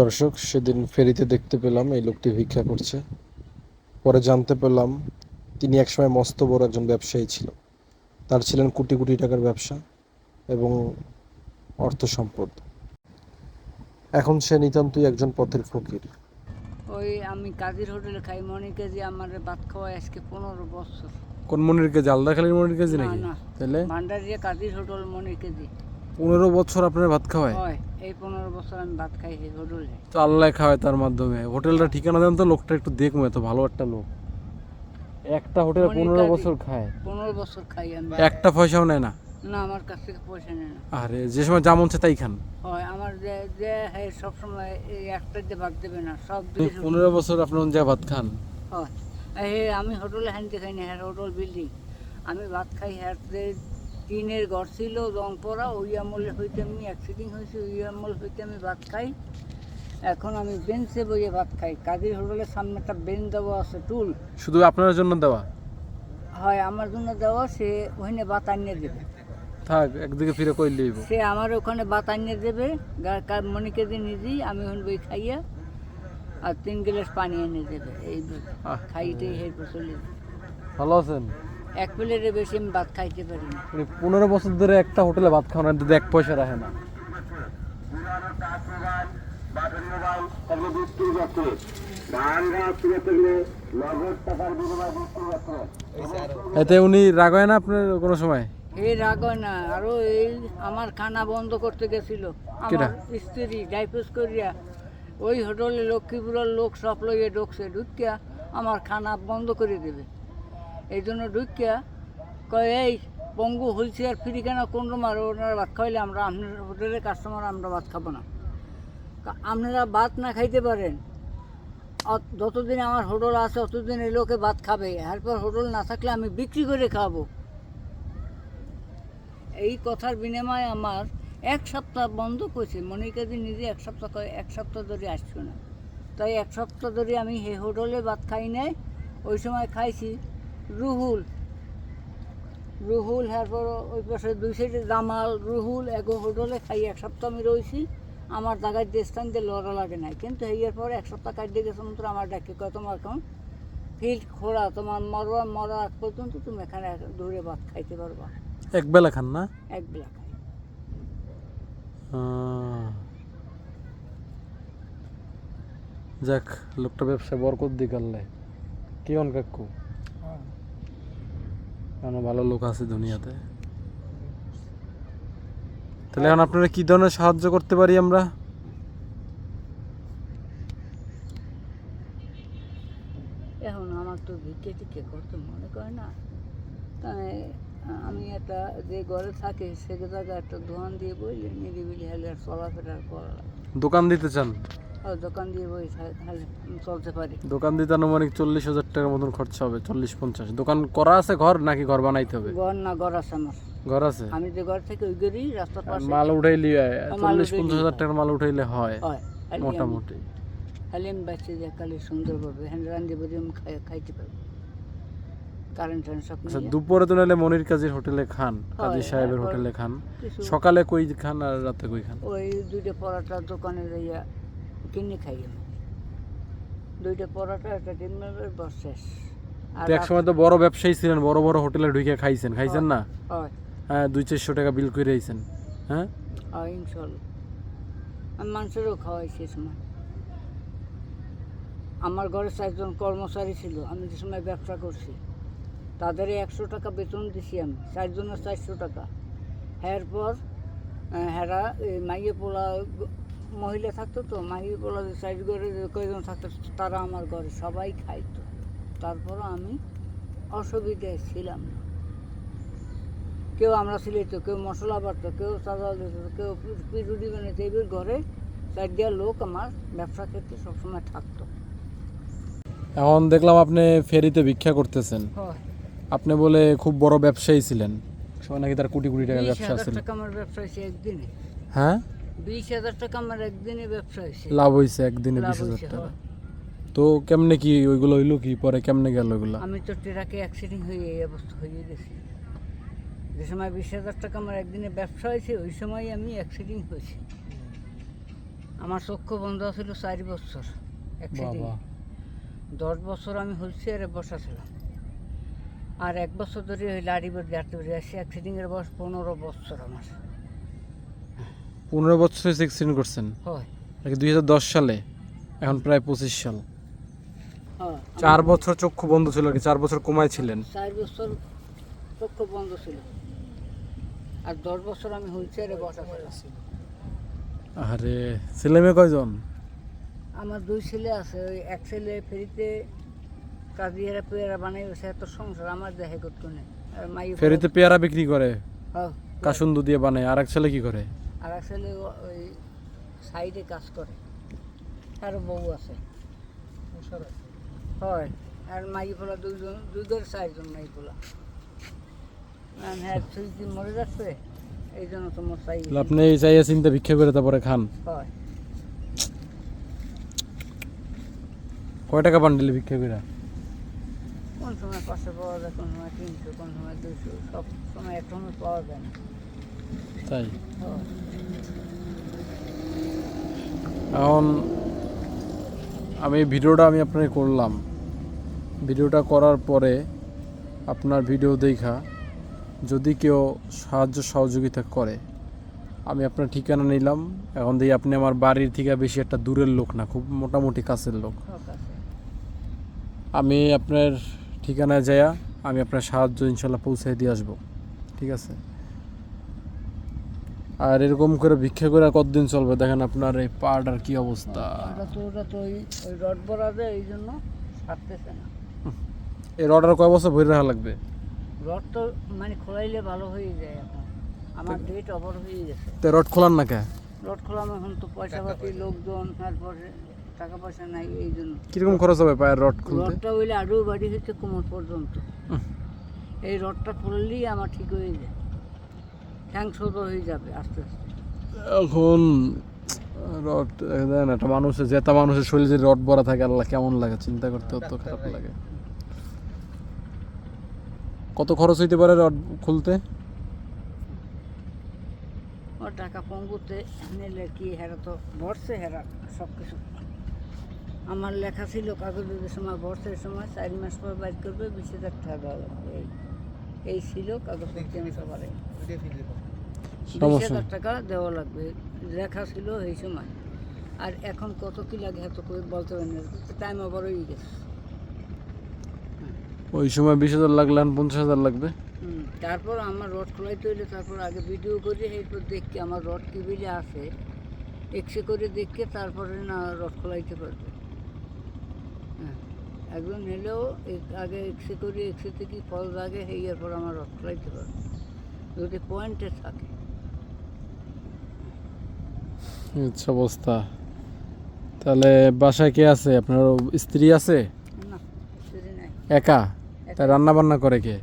দর্শক সেদিন ফেরিতে দেখতে পেলাম এই লোকটি ভিক্ষা করছে। পরে জানতে পেলাম তিনি একসময় মস্ত বড় একজন ব্যবসায়ী ছিল। তার ছিলেন কোটি কোটি টাকার ব্যবসা এবং অর্থ সম্পদ। এখন সে নিতান্তই একজন পথের ফকির। ওই আমি কাজীর হোটেলে খাই মনে কেজি আমার ভাত খাওয়াই আজকে পনেরো বছর। কোন মনির কেজি? আলদাখালির মনির কেজি না, নাকি? তাহলে? ভান্ডারিয়া কাজীর হোটেল মনে কেজি। পনেরো বছর আপনার ভাত খাওয়ায়? হয় এই পনেরো বছর আমি ভাত খাই এই হোটেলে তো আল্লাহ খাওয়ায় তার মাধ্যমে। হোটেলটা ঠিকানা দেন তো লোকটা একটু দেখব এত ভালো একটা লোক। একটা হোটেলে পনেরো বছর খায়। পনেরো বছর খাই আমি একটা পয়সাও নেয় না? না আমার কাছ থেকে পয়সা নেয় না। আরে যে সময় যা মন তাই খান। হয় আমার যে যে হ্যাঁ সবসময় এই একটা দিয়ে ভাত দেবে না সব পনেরো বছর আপনার যা ভাত খান। হয়। আমি হোটেলে হানতে খাই না হ্যাঁ হোটেল বিল্ডিং আমি ভাত খাই হ্যাঁ যে টিনের ঘর ছিল রং পরা ওই আমলে হইতে আমি অ্যাক্সিডেন্ট হয়েছে ওই আমল হইতে আমি ভাত খাই। এখন আমি বেঞ্চে বইয়ে ভাত খাই। কাজীর হোটেলের সামনে একটা বেঞ্চ দেওয়া আছে টুল। শুধু আপনার জন্য দেওয়া? হয় আমার জন্য দেওয়া সে ওখানে ভাত আনিয়ে দেবে। থাক একদিকে ফিরে কই লইব? সে আমার ওখানে ভাত আনিয়ে দেবে মনিকে দিয়ে নিজেই আমি ওখানে বই খাইয়া আর তিন গ্লাস পানি এনে দেবে। এই। খাইতে এরপর চলে ভালো আছেন? এক প্লেটের বেশি আমি ভাত খাইতে পারি না। পনেরো বছর ধরে একটা হোটেলে ভাত খাওয়ান আর দুধে এক পয়সা রাখে না। এতে উনি রাগ হয় না আপনার কোনো সময়? এই রাগ না আরও এই আমার খানা বন্ধ করতে গেছিল? আমার স্ত্রী ডাইপোস করিয়া ওই হোটেলে লক্ষ্মীপুরের লোক সব লইয়ে ঢুকছে ঢুকিয়া আমার খানা বন্ধ করে দেবে। এই জন্য ঢুকিয়া কয়, এই, পঙ্গু হলছি আর ফ্রি কেন? কোন রুমার ওনারা ভাত খাইলে আমরা আপনার হোটেলের কাস্টমার আমরা ভাত খাব না। আপনারা ভাত না খাইতে পারেন। যতদিন আমার হোটেল আছে ততদিন এই লোকে ভাত খাবে। এরপর হোটেল না থাকলে আমি বিক্রি করে খাব। এই কথার বিনিময়ে আমার এক সপ্তাহ বন্ধ করছে মনিকাদি নিজে এক সপ্তাহ এক সপ্তাহ ধরে আসছো না। তাই এক সপ্তাহ ধরে আমি হে হোটেলে ভাত খাই নাই। ওই সময় খাইছি। রুহুল। রুহুল এরপর ওই পাশে দুই সাইডে জামাল রুহুল এক হোটেলে খাই এক সপ্তাহ আমি রয়েছি। আমার জায়গায় যে স্থান দিয়ে লড়া লাগে নাই। কিন্তু এর পরে এক সপ্তাহ কাটিয়ে গেছে মাত্র আমার ডাকে কয় তোমার এখন ফিল্ড খোলা তোমার মরবা মরা আগ পর্যন্ত তুমি এখানে দূরে ভাত খাইতে পারবা? এক বেলা খান না? এক বেলা খাই। যাক লোকটা ব্যবসা বরকত দিক আল্লাহ। কি অন কাকু? কেন ভালো লোক আছে দুনিয়াতে। তাহলে এখন আপনারা কি ধরনের সাহায্য করতে পারি আমরা? এখন আমার তো ভিক্ষে টিকে করতে মনে করে না। তাই আমি একটা যে ঘরে থাকে সে জায়গায় একটা দোকান দিয়ে বইলে নিরিবিলি হলে চলাফেরা করা দোকান দিতে চান? দোকান দিয়ে চলতে পারি। দোকান দিতে আনুমানিক চল্লিশ হাজার টাকার মতন খরচা হবে চল্লিশ পঞ্চাশ। দোকান করা আছে ঘর নাকি ঘর বানাইতে হবে? ঘর না ঘর আছে আমার। ঘর আছে? আমি যে ঘর থেকে ওই ঘরেই রাস্তার পাশে। মাল উঠাইলে চল্লিশ পঞ্চাশ হাজার হয়। টাকার মাল উঠাইলে হয় হয়। মোটামুটি। খালি আমি বাচ্চা যে খালি সুন্দরভাবে হ্যান্ড রান্ধি আমি খাই খাইতে পারব। কারেন্ট সব আচ্ছা দুপুরে তো নাহলে মনির কাজীর হোটেলে খান কাজী সাহেবের হোটেলে খান। সকালে কই খান আর রাতে কই খান? ওই দুইটা পরোটা দোকানে যাইয়া কিনে খাই আমি দুইটা পরোটা একটা ডিম বস শেষ। আর এক সময় তো বড় ব্যবসায়ী ছিলেন বড় বড় হোটেলে ঢুকে খাইছেন। খাইছেন না? হয় হ্যাঁ। দুই চারশো টাকা বিল করে আইছেন। হ্যাঁ? ইনশাল্লাহ। আমি মানুষেরও খাওয়াই সে সময়। আমার ঘরে চারজন কর্মচারী ছিল আমি যে সময় ব্যবসা করছি তাদের একশো টাকা বেতন দিছি আমি চারজনের চারশো টাকা। এরপর হেরা মাইয়ে পোলা মহিলা থাকতো তো মাইয়ে পোলা যে সাইড ঘরে যে কয়জন থাকতো তারা আমার ঘরে সবাই খাইতো। তারপরও আমি অসুবিধায় ছিলাম না। কেউ আমরা সিলাইতো কেউ মশলা বাড়তো কেউ চাঁদা দিত কেউ পিরুটি বানাইতো এবার ঘরে চার দিয়া লোক আমার ব্যবসা ক্ষেত্রে সবসময় থাকতো। এখন দেখলাম আপনি ফেরিতে ভিক্ষা করতেছেন। আপনি বলে খুব বড় ব্যবসায়ী ছিলেন। সময় নাকি তার কোটি কোটি টাকার ব্যবসা ছিল আমার ব্যবসা হয়েছে একদিনে। হ্যাঁ? বিশ হাজার টাকা আমার একদিনে ব্যবসা হয়েছে। লাভ হয়েছে একদিনে বিশ হাজার টাকা। তো কেমনে কি ওইগুলো হইল কি? পরে কেমনে গেল ওইগুলা? আমি তো ট্রাকে অ্যাক্সিডেন্ট হয়ে এই অবস্থা হয়ে গেছি। যে সময় বিশ হাজার টাকা আমার একদিনে ব্যবসা হয়েছে ওই সময় আমি অ্যাক্সিডেন্ট হয়েছি। আমার চক্ষু বন্ধ ছিল চার বছর বাবা। দশ বছর আমি হুইল চেয়ারে বসা ছিলাম আর এক বছর ধরে ওই লাড়ি বের গাড়তে বেরিয়ে আসছি অ্যাক্সিডেন্টের বয়স পনেরো বছর আমার। পনেরো বছর অ্যাক্সিডেন্ট করছেন। দুই হাজার দশ সালে? এখন প্রায় পঁচিশ সাল। চার বছর চক্ষু বন্ধ ছিল আর কি চার বছর কমায় ছিলেন? চার বছর চক্ষু বন্ধ ছিল। আর দশ বছর আমি হুইল চেয়ারে বসা ছিলাম। আরে ছেলে মেয়ে কয়জন? আমার দুই ছেলে আছে। ওই এক ছেলে ফেরিতে কাজিয়ারা পেয়ারা বানাই সে এত সংসার আমার দেখে করতো না। আর মাই ফেরিতে পেয়ারা বিক্রি করে কাসুন্দু দিয়ে বানায় আর এক ছেলে কি করে? আর এক ছেলে ওই সাইডে কাজ করে। আর বউ আছে। হয়। আর মাই ফোলা দুইজন দুইজন চারজন মাই ফোলা হ্যাঁ কি মরে যাচ্ছে এই জন্য তোমার চাই আপনি এই চাইয়া চিন্তা ভিক্ষা করে তারপরে খান। হয়। কয় টাকা বান্ডিলে ভিক্ষা করে কোন সময় পাঁচশো পাওয়া যায় কোন সময় তিনশো কোন সময় দুশো সব সময় এক সময় পাওয়া যায় না। তাই? এখন আমি ভিডিওটা আমি আপনাকে করলাম। ভিডিওটা করার পরে আপনার ভিডিও দেখা যদি কেউ সাহায্য সহযোগিতা করে আমি আপনার ঠিকানা নিলাম। এখন দিয়ে আপনি আমার বাড়ির থেকে বেশি একটা দূরের লোক না খুব মোটামুটি কাছের লোক। আমি আপনার ঠিকানায় যাইয়া আমি আপনার সাহায্য ইনশাল্লাহ পৌঁছে দিয়ে আসব। ঠিক আছে? আর এরকম করে ভিক্ষা করে কতদিন চলবে? দেখেন আপনার এই পাটার কি অবস্থা। তো ওটা তো ওই ওই রড যায় এই জন্য ছাড়তেছে না। এই অর্ডার কয় বছর ভরে রাখা লাগবে? রড তো মানে খোলাইলে ভালো হয়ে যায় এখন। আমার ডেট ওভার হয়ে গেছে। তো রড খোলার না কে? রড খোলাম এখন তো পয়সা পাতি লোকজন তারপরে টাকা পয়সা নাই এই জন্য। কীরকম খরচ হবে পায়ের রড খুলতে? রডটা হইলে আরও বাড়ি হচ্ছে কোমর পর্যন্ত। এই রডটা খুললেই আমার ঠিক হয়ে যায়। ঠ্যাং সোজা হয়ে যাবে আস্তে আস্তে। এখন রড দেন একটা মানুষের জেতা মানুষের শরীরে যে রড ভরা থাকে আল্লাহ কেমন লাগে চিন্তা করতে তো খারাপ লাগে। কত খরচ হইতে পারে রড খুলতে? ও টাকা পঙ্গুতে নিলে কি হেরা তো ভরছে হেরা সব কিছু আমার লেখা ছিল কাগজের সময় ভরসের সময় চার মাস পর বাইর করবে বিশ হাজার টাকা এই এই ছিল কাগজপত্র আমি সবারে। সমস্যা হাজার টাকা দেওয়া লাগবে। লেখা ছিল এই সময়। আর এখন কত কি লাগে এত করে বলতে পারি না। টাইম ওভার হয়ে গেছে। ওই সময় বিশ হাজার লাগলে পঞ্চাশ হাজার লাগবে। তারপর আমার রড খোলাইতে হইলে তারপর আগে ভিডিও করে এরপর দেখি আমার রড কি বিলে আছে। এক্সে করে দেখে তারপরে না রড খোলাইতে পারবে। হ্যাঁ একজন এলেও আগে এক্সে করে এক্সে থেকে ফল লাগে এই এরপর আমার রড খোলাইতে পারবে। যদি পয়েন্টে থাকে। আচ্ছা অবস্থা। তাহলে বাসায় কে আছে? আপনার স্ত্রী আছে? একা? তাই রান্না বান্না করে কে?